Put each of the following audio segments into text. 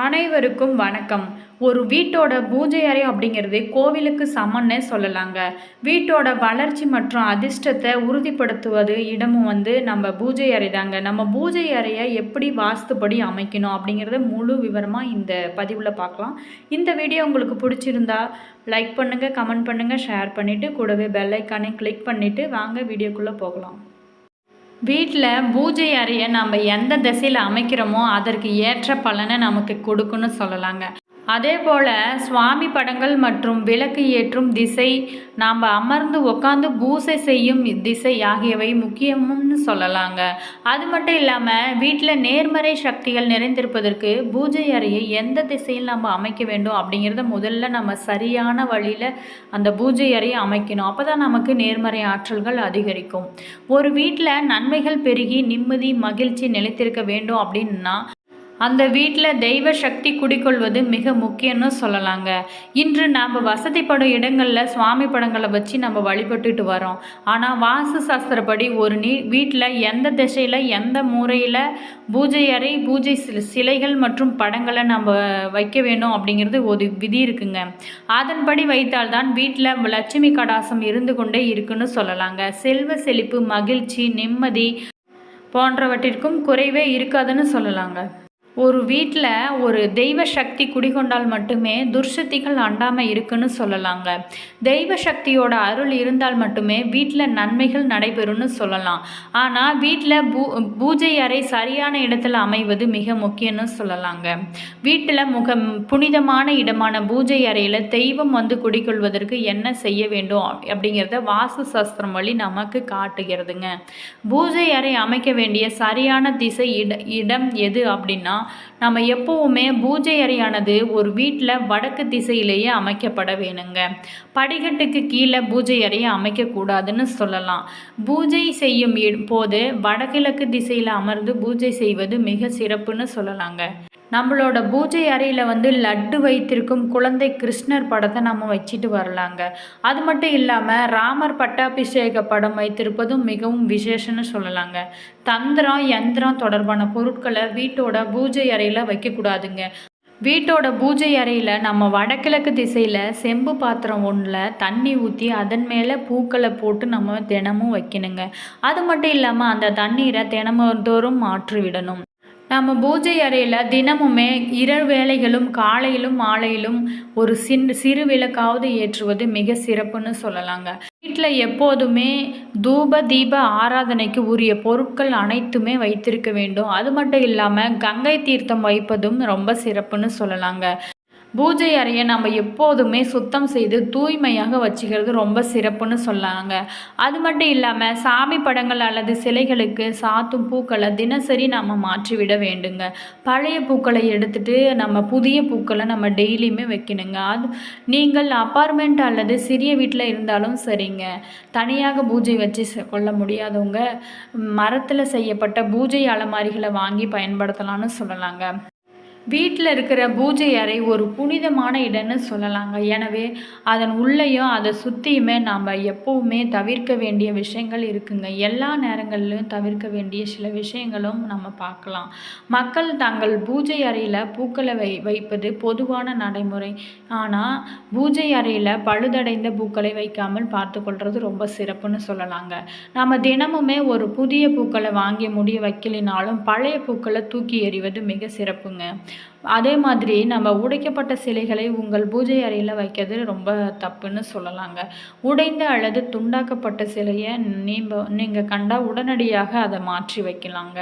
அனைவருக்கும் வணக்கம். ஒரு வீட்டோட பூஜை அறை அப்படிங்கிறது கோவிலுக்கு சமன்னே சொல்லலாங்க. வீட்டோட வளர்ச்சி மற்றும் அதிர்ஷ்டத்தை உறுதிப்படுத்துவது இடமும் வந்து நம்ம பூஜை அறை தாங்க நம்ம பூஜை அறையை எப்படி வாஸ்துப்படி அமைக்கணும் அப்படிங்கிறத முழு விவரமாக இந்த பதிவில் பார்க்கலாம். இந்த வீடியோ உங்களுக்கு பிடிச்சிருந்தா லைக் பண்ணுங்கள் கமெண்ட் பண்ணுங்கள் ஷேர் பண்ணிவிட்டு கூடவே பெல் ஐக்கானை கிளிக் பண்ணிவிட்டு வாங்க வீடியோக்குள்ளே போகலாம். வீட்டில் பூஜை அறையை நம்ம எந்த திசையில் அமைக்கிறோமோ அதற்கு ஏற்ற பலனை நமக்கு கொடுக்குன்னு சொல்லலாங்க. அதே போல் சுவாமி படங்கள் மற்றும் விளக்கு ஏற்றும் திசை நாம் அமர்ந்து உட்காந்து பூசை செய்யும் திசை ஆகியவை முக்கியம்னு சொல்லலாங்க. அது மட்டும் இல்லாமல் வீட்டில் நேர்மறை சக்திகள் நிறைந்திருப்பதற்கு பூஜை அறையை எந்த திசையில் நம்ம அமைக்க வேண்டும் அப்படிங்கிறத முதல்ல நம்ம சரியான வழியில் அந்த பூஜை அறையை அமைக்கணும். அப்போ தான் நமக்கு நேர்மறை ஆற்றல்கள் அதிகரிக்கும். ஒரு வீட்டில் நன்மைகள் பெருகி நிம்மதி மகிழ்ச்சி நிலைத்திருக்க வேண்டும் அப்படின்னா அந்த வீட்டில் தெய்வ சக்தி குடிக்கொள்வது மிக முக்கியம்னு சொல்லலாங்க. இன்று நாம் வசதிப்படும் இடங்களில் சுவாமி படங்களை வச்சு நம்ம வழிபட்டுட்டு வரோம். ஆனால் வாஸ்து சாஸ்திரப்படி ஒரு நீ வீட்டில் எந்த திசையில் எந்த முறையில் பூஜை அறை பூஜை சிலைகள் மற்றும் படங்களை நம்ம வைக்க வேணும் அப்படிங்கிறது ஒரு விதி இருக்குங்க. அதன்படி வைத்தால்தான் வீட்டில் லட்சுமி கடாசம் இருந்து கொண்டே இருக்குன்னு சொல்லலாங்க. செல்வ செழிப்பு மகிழ்ச்சி நிம்மதி போன்றவற்றிற்கும் குறைவே இருக்காதுன்னு சொல்லலாங்க. ஒரு வீட்டில் ஒரு தெய்வ சக்தி குடிகொண்டால் மட்டுமே துர்சக்திகள் அண்டாமல் இருக்குன்னு சொல்லலாங்க. தெய்வ சக்தியோட அருள் இருந்தால் மட்டுமே வீட்டில் நன்மைகள் நடைபெறும்னு சொல்லலாம். ஆனால் வீட்டில் பூ பூஜை அறை சரியான இடத்துல அமைவது மிக முக்கியம்னு சொல்லலாங்க. வீட்டில் முக புனிதமான இடமான பூஜை அறையில் தெய்வம் வந்து குடிக்கொள்வதற்கு என்ன செய்ய வேண்டும் அப்படிங்கிறத வாஸ்து சாஸ்திரம் வழி நமக்கு காட்டுகிறதுங்க. பூஜை அறை அமைக்க வேண்டிய சரியான திசை இட இடம் எது அப்படின்னா நம்ம எப்போவுமே பூஜை அறையானது ஒரு வீட்டில் வடக்கு திசையிலேயே அமைக்கப்பட வேணுங்க. படிக்கட்டுக்கு கீழே பூஜை அறையை அமைக்கக்கூடாதுன்னு சொல்லலாம். பூஜை செய்யும் போது வடகிழக்கு திசையில் அமர்ந்து பூஜை செய்வது மிக சிறப்புன்னு சொல்லலாங்க. நம்மளோட பூஜை அறையில் வந்து லட்டு வைத்திருக்கும் குழந்தை கிருஷ்ணர் படத்தை நம்ம வச்சுட்டு வரலாங்க. அது மட்டும் இல்லாமல் ராமர் பட்டாபிஷேக படம் வைத்திருப்பதும் மிகவும் விசேஷம்னு சொல்லலாங்க. தந்திரம் யந்திரம் தொடர்பான பொருட்களை வீட்டோட பூஜை அறையில் வைக்கக்கூடாதுங்க. வீட்டோட பூஜை அறையில் நம்ம வடகிழக்கு திசையில் செம்பு பாத்திரம் ஒன்றில் தண்ணி ஊற்றி அதன் மேலே பூக்களை போட்டு நம்ம தினமும் வைக்கணுங்க. அது மட்டும் இல்லாமல் அந்த தண்ணீரை தினமும் தோறும் மாற்றி விடணும் நம்ம பூஜை அறையில் தினமுமே இரவு வேளைகளும் காலையிலும் மாலையிலும் ஒரு சின் சிறு விளக்காவது ஏற்றுவது மிக சிறப்புன்னு சொல்லலாங்க. வீட்டில் எப்போதுமே தூப தீப ஆராதனைக்கு உரிய பொருட்கள் அனைத்துமே வைத்திருக்க வேண்டும். அது மட்டும் இல்லாமல் கங்கை தீர்த்தம் வைப்பதும் ரொம்ப சிறப்புன்னு சொல்லலாங்க. பூஜை அறையை நம்ம எப்போதுமே சுத்தம் செய்து தூய்மையாக வச்சுக்கிறது ரொம்ப சிறப்புன்னு சொல்லாங்க. அது மட்டும் இல்லாமல் சாமி படங்கள் அல்லது சிலைகளுக்கு சாத்தும் பூக்களை தினசரி நம்ம மாற்றிவிட வேண்டுங்க. பழைய பூக்களை எடுத்துட்டு நம்ம புதிய பூக்களை நம்ம டெய்லியுமே வைக்கணுங்க. அது நீங்கள் அப்பார்ட்மெண்ட் அல்லது சிறிய வீட்டில் இருந்தாலும் சரிங்க. தனியாக பூஜை வச்சு செ- கொள்ள முடியாதவங்க மரத்தில் செய்யப்பட்ட பூஜை அலமாரிகளை வாங்கி பயன்படுத்தலாம்னு சொல்லலாங்க. வீட்டில் இருக்கிற பூஜை அறை ஒரு புனிதமான இடம்னு சொல்லலாங்க. எனவே அதன் உள்ளேயும் அதை சுற்றியுமே நாம் எப்போவுமே தவிர்க்க வேண்டிய விஷயங்கள் இருக்குங்க. எல்லா நேரங்களிலும் தவிர்க்க வேண்டிய சில விஷயங்களும் நம்ம பார்க்கலாம். மக்கள் தங்கள் பூஜை அறையில் பூக்களை வை வைப்பது பொதுவான நடைமுறை. ஆனால் பூஜை அறையில் பழுதடைந்த பூக்களை வைக்காமல் பார்த்துக்கொள்வது ரொம்ப சிறப்புன்னு சொல்லலாங்க. நம்ம தினமுமே ஒரு புதிய பூக்களை வாங்கி முடிய வைக்கலினாலும் பழைய பூக்களை தூக்கி எறிவது மிக சிறப்புங்க. அதே மாதிரி நம்ம உடைக்கப்பட்ட சிலைகளை உங்கள் பூஜை அறையில் வைக்கிறது ரொம்ப தப்புன்னு சொல்லலாங்க. உடைந்த அல்லது துண்டாக்கப்பட்ட சிலையை நீங்கள் நீங்கள் கண்டால் உடனடியாக அதை மாற்றி வைக்கலாங்க.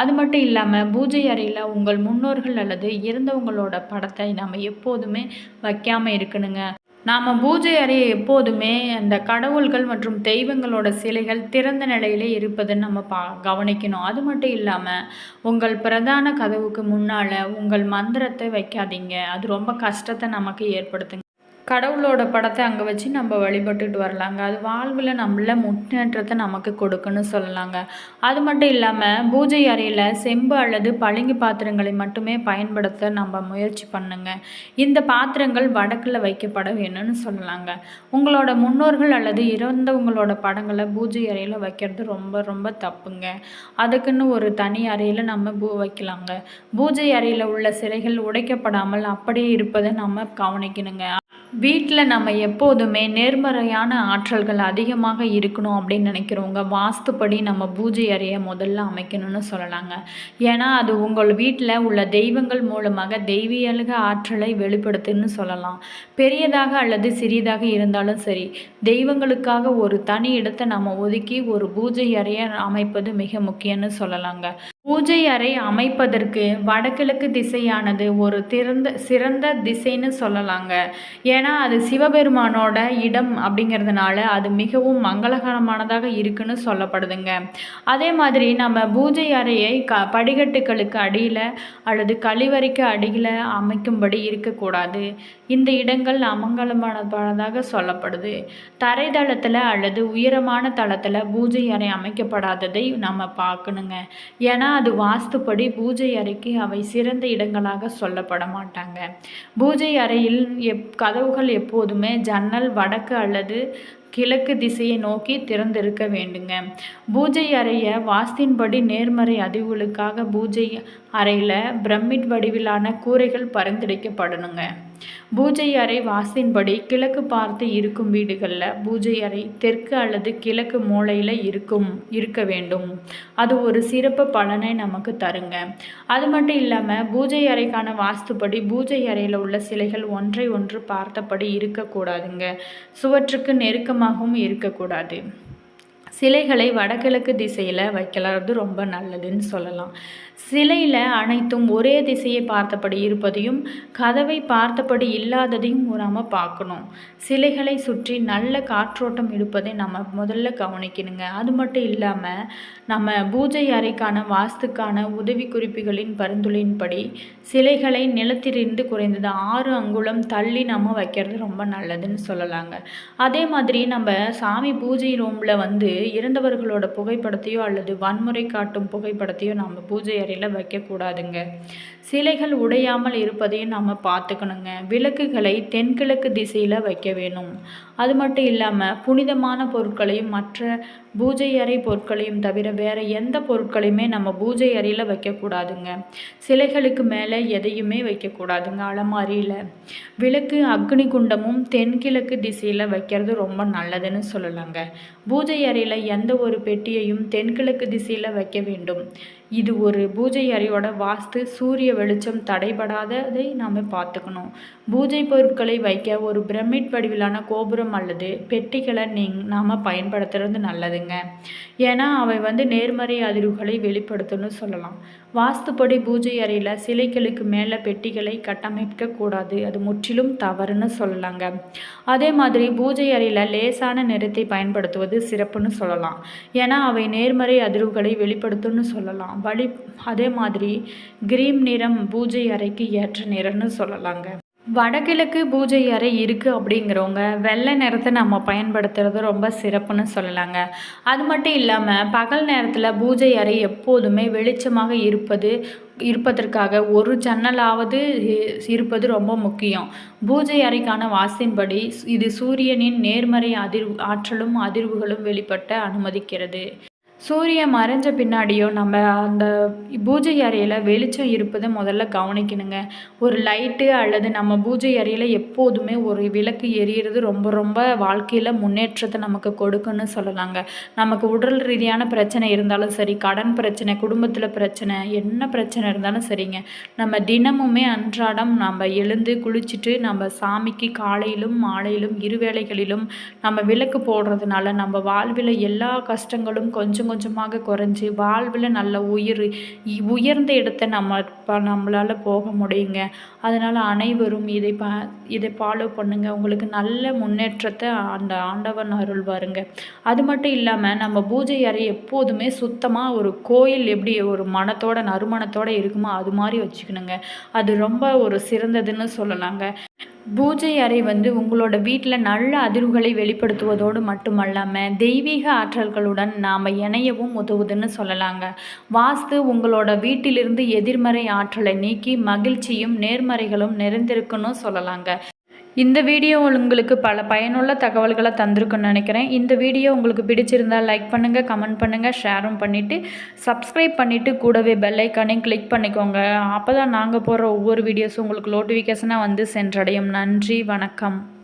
அது மட்டும் இல்லாமல் பூஜை அறையில் உங்கள் முன்னோர்கள் அல்லது இறந்தவங்களோட படத்தை நம்ம எப்போதுமே வைக்காமல் இருக்கணுங்க. நாம் பூஜை அறையை எப்போதுமே அந்த கடவுள்கள் மற்றும் தெய்வங்களோட சிலைகள் திறந்த நிலையிலே இருப்பதை நம்ம பா கவனிக்கணும். அது மட்டும் இல்லாமல் உங்கள் பிரதான கதவுக்கு முன்னால் உங்கள் மந்திரத்தை வைக்காதீங்க. அது ரொம்ப கஷ்டத்தை நமக்கு ஏற்படுத்துங்க. கடவுளோட படத்தை அங்கே வச்சு நம்ம வழிபட்டுட்டு வரலாங்க. அது வாழ்வில் நம்மள முன்னேற்றத்தை நமக்கு கொடுக்குன்னு சொல்லலாங்க. அது மட்டும் இல்லாமல் பூஜை அறையில் செம்பு அல்லது பளிங்கு பாத்திரங்களை மட்டுமே பயன்படுத்த நம்ம முயற்சி பண்ணுங்க. இந்த பாத்திரங்கள் வடக்கில் வைக்கப்பட வேணும்னு சொல்லலாங்க. உங்களோட முன்னோர்கள் அல்லது இறந்தவங்களோட படங்களை பூஜை அறையில் வைக்கிறது ரொம்ப ரொம்ப தப்புங்க. அதுக்குன்னு ஒரு தனி அறையில் நம்ம பூ வைக்கலாங்க. பூஜை அறையில் உள்ள சிலைகள் உடைக்கப்படாமல் அப்படியே இருப்பதை நம்ம கவனிக்கணுங்க. வீட்டில் நம்ம எப்போதுமே நேர்மறையான ஆற்றல்கள் அதிகமாக இருக்கணும் அப்படின்னு நினைக்கிறவங்க வாஸ்துப்படி நம்ம பூஜை அறையை முதல்ல அமைக்கணும்னு சொல்லலாங்க. ஏன்னா அது உங்கள் வீட்டில் உள்ள தெய்வங்கள் மூலமாக தெய்வீக ஆற்றலை வெளிப்படுத்துன்னு சொல்லலாம். பெரியதாக அல்லது சிறியதாக இருந்தாலும் சரி தெய்வங்களுக்காக ஒரு தனி இடத்தை நம்ம ஒதுக்கி ஒரு பூஜை அறையை அமைப்பது மிக முக்கியம்னு சொல்லலாங்க. பூஜை அறை அமைப்பதற்கு வடகிழக்கு திசையானது ஒரு திறந்த சிறந்த திசைன்னு சொல்லலாங்க. ஏன்னா அது சிவபெருமானோட இடம் அப்படிங்கிறதுனால அது மிகவும் மங்களகரமானதாக இருக்குன்னு சொல்லப்படுதுங்க. அதே மாதிரி நம்ம பூஜை அறையை க படிக்கட்டுகளுக்கு அடியில் அல்லது கழிவறைக்கு அடியில் அமைக்கும்படி இருக்கக்கூடாது. இந்த இடங்கள் அமங்கலமானதாக சொல்லப்படுது. தரைதளத்தில் அல்லது உயரமான தளத்தில் பூஜை அறை அமைக்கப்படாததை நம்ம பார்க்கணுங்க. ஏன்னா அது வாஸ்துப்படி பூஜை அறைக்கு அவை சிறந்த இடங்களாக சொல்லப்பட மாட்டாங்க பூஜை அறையில் எப் கதவுகள் எப்போதுமே ஜன்னல் வடக்கு அல்லது கிழக்கு திசையை நோக்கி திறந்திருக்க வேண்டுங்க. பூஜை அறையை வாஸ்தின்படி நேர்மறை அதிர்வுகளுக்காக பூஜை அறையில் பிரமிட் வடிவிலான கூரைகள் பரிந்துரைக்கப்படணுங்க பூஜை அறை வாஸ்தின்படி கிழக்கு பார்த்து இருக்கும் வீடுகளில் பூஜை அறை தெற்கு அல்லது கிழக்கு மூலையில் இருக்கும் இருக்க வேண்டும். அது ஒரு சிறப்பு பலனை நமக்கு தருங்க. அது மட்டும் இல்லாமல் பூஜை அறைக்கான வாஸ்துப்படி பூஜை அறையில் உள்ள சிலைகள் ஒன்றை ஒன்று பார்த்தபடி இருக்கக்கூடாதுங்க. சுவற்றுக்கு நெருக்கமாகவும் இருக்கக்கூடாது. சிலைகளை வடகிழக்கு திசையில் வைக்கிறது ரொம்ப நல்லதுன்னு சொல்லலாம். சிலையில் அனைத்தும் ஒரே திசையை பார்த்தபடி இருப்பதையும் கதவை பார்த்தபடி இல்லாததையும் கூறாமல் பார்க்கணும். சிலைகளை சுற்றி நல்ல காற்றோட்டம் இருப்பதை நம்ம முதல்ல கவனிக்கணுங்க. அது மட்டும் இல்லாமல் நம்ம பூஜை அறைக்கான வாஸ்துக்கான உதவி குறிப்புகளின் பரிந்துரையின்படி சிலைகளை நிலத்திலிருந்து குறைந்தது ஆறு அங்குலம் தள்ளி நம்ம வைக்கிறது ரொம்ப நல்லதுன்னு சொல்லலாங்க. அதே மாதிரி நம்ம சாமி பூஜை ரூமில் வந்து இறந்தவர்களோட புகைப்படத்தையோ அல்லது வன்முறை காட்டும் புகைப்படத்தையோ நம்ம பூஜை அறையில் வைக்கக்கூடாதுங்க. சிலைகள் உடையாமல் இருப்பதையும் நம்ம பார்த்துக்கணுங்க. விளக்குகளை தென்கிழக்கு திசையில் வைக்க வேணும். அது மட்டும் இல்லாமல் புனிதமான பொருட்களையும் மற்ற பூஜை அறை பொருட்களையும் தவிர வேறு எந்த பொருட்களையுமே நம்ம பூஜை அறையில் வைக்கக்கூடாதுங்க. சிலைகளுக்கு மேலே எதையுமே வைக்கக்கூடாதுங்க. அலமாரியில் விளக்கு அக்னி குண்டமும் தென்கிழக்கு திசையில் வைக்கிறது ரொம்ப நல்லதுன்னு சொல்லலாங்க. பூஜை அறையில் எந்த ஒரு பெட்டியையும் தென்கிழக்கு திசையில் வைக்க வேண்டும். இது ஒரு பூஜை அறையோட வாஸ்து சூரிய வெளிச்சம் தடைபடாததை நாம் பார்த்துக்கணும். பூஜை பொருட்களை வைக்க ஒரு பிரமிட் வடிவிலான கோபுரம் அல்லது பெட்டிகளை நீங் நாம் பயன்படுத்துறது நல்லதுங்க. ஏன்னா அவை வந்து நேர்மறை அதிர்வுகளை வெளிப்படுத்தணும்னு சொல்லலாம். வாஸ்துப்படி பூஜை அறையில் சிலைகளுக்கு மேலே பெட்டிகளை கட்டமைக்க கூடாது அது முற்றிலும் தவறுன்னு சொல்லலாங்க. அதே மாதிரி பூஜை அறையில் லேசான நிறத்தை பயன்படுத்துவது சிறப்புன்னு சொல்லலாம். ஏன்னா அவை நேர்மறை அதிர்வுகளை வெளிப்படுத்தும்னு சொல்லலாம். வழி அதே மாதிரி கிரீம் நிறம் பூஜை அறைக்கு ஏற்ற நிறம்னு சொல்லலாங்க. வடகிழக்கு பூஜை அறை இருக்குது அப்படிங்கிறவங்க வெள்ளை நிறத்தை நம்ம பயன்படுத்துறது ரொம்ப சிறப்புன்னு சொல்லலாங்க. அது மட்டும் இல்லாமல் பகல் நேரத்தில் பூஜை அறை எப்போதுமே வெளிச்சமாக இருப்பது இருப்பதற்காக ஒரு ஜன்னலாவது இருப்பது ரொம்ப முக்கியம். பூஜை அறைக்கான வாசின்படி இது சூரியனின் நேர்மறை அதிர்வு ஆற்றலும் அதிர்வுகளும் வெளிப்பட்ட அனுமதிக்கிறது. சூரியன் மறைஞ்ச பின்னாடியோ நம்ம அந்த பூஜை அறையில் வெளிச்சம் இருப்பதை முதல்ல கவனிக்கணுங்க. ஒரு லைட்டு அல்லது நம்ம பூஜை அறையில் எப்போதுமே ஒரு விளக்கு எரியறது ரொம்ப ரொம்ப வாழ்க்கையில் முன்னேற்றத்தை நமக்கு கொடுக்குன்னு சொல்லலாங்க. நமக்கு உடல் ரீதியான பிரச்சனை இருந்தாலும் சரி கடன் பிரச்சனை குடும்பத்தில் பிரச்சனை என்ன பிரச்சனை இருந்தாலும் சரிங்க. நம்ம தினமுமே அன்றாடம் நம்ம எழுந்து குளிச்சுட்டு நம்ம சாமிக்கு காலையிலும் மாலையிலும் இருவேளைகளிலும் நம்ம விளக்கு போடுறதுனால நம்ம வாழ்வில் எல்லா கஷ்டங்களும் கொஞ்சம் கொஞ்சமாக குறைஞ்சி வாழ்வில் நல்ல உயிர் உயர்ந்த இடத்த நம்ம நம்மளால் போக முடியுங்க. அதனால் அனைவரும் இதை ப இதை ஃபாலோ பண்ணுங்கள் உங்களுக்கு நல்ல முன்னேற்றத்தை அந்த ஆண்டவன் அருள்வாருங்க. அது மட்டும் இல்லாமல் நம்ம பூஜை அறை எப்போதுமே சுத்தமாக ஒரு கோயில் எப்படி ஒரு மனத்தோட நறுமணத்தோடு இருக்குமோ அது மாதிரி வச்சுக்கணுங்க. அது ரொம்ப ஒரு சிறந்ததுன்னு சொல்லலாங்க. பூஜை அறை வந்து உங்களோட வீட்டில் நல்ல அதிர்வுகளை வெளிப்படுத்துவதோடு மட்டுமல்லாமல் தெய்வீக ஆற்றல்களுடன் நாம் இணையவும் உதவுதுன்னு சொல்லலாங்க. வாஸ்து உங்களோட வீட்டிலிருந்து எதிர்மறை ஆற்றலை நீக்கி மகிழ்ச்சியும் நேர்மறைகளும் நிறைந்திருக்குன்னு சொல்லலாங்க. இந்த வீடியோ உங்களுக்கு பல பயனுள்ள தகவல்களை தந்திருக்குன்னு நினைக்கிறேன். இந்த வீடியோ உங்களுக்கு பிடிச்சிருந்தால் லைக் பண்ணுங்கள் கமெண்ட் பண்ணுங்கள் ஷேரும் பண்ணிவிட்டு சப்ஸ்கிரைப் பண்ணிவிட்டு கூடவே பெல்லைக்கானையும் கிளிக் பண்ணிக்கோங்க. அப்போ தான் நாங்கள் போடுற ஒவ்வொரு வீடியோஸும் உங்களுக்கு நோட்டிஃபிகேஷனாக வந்து சென்றடையும். நன்றி வணக்கம்.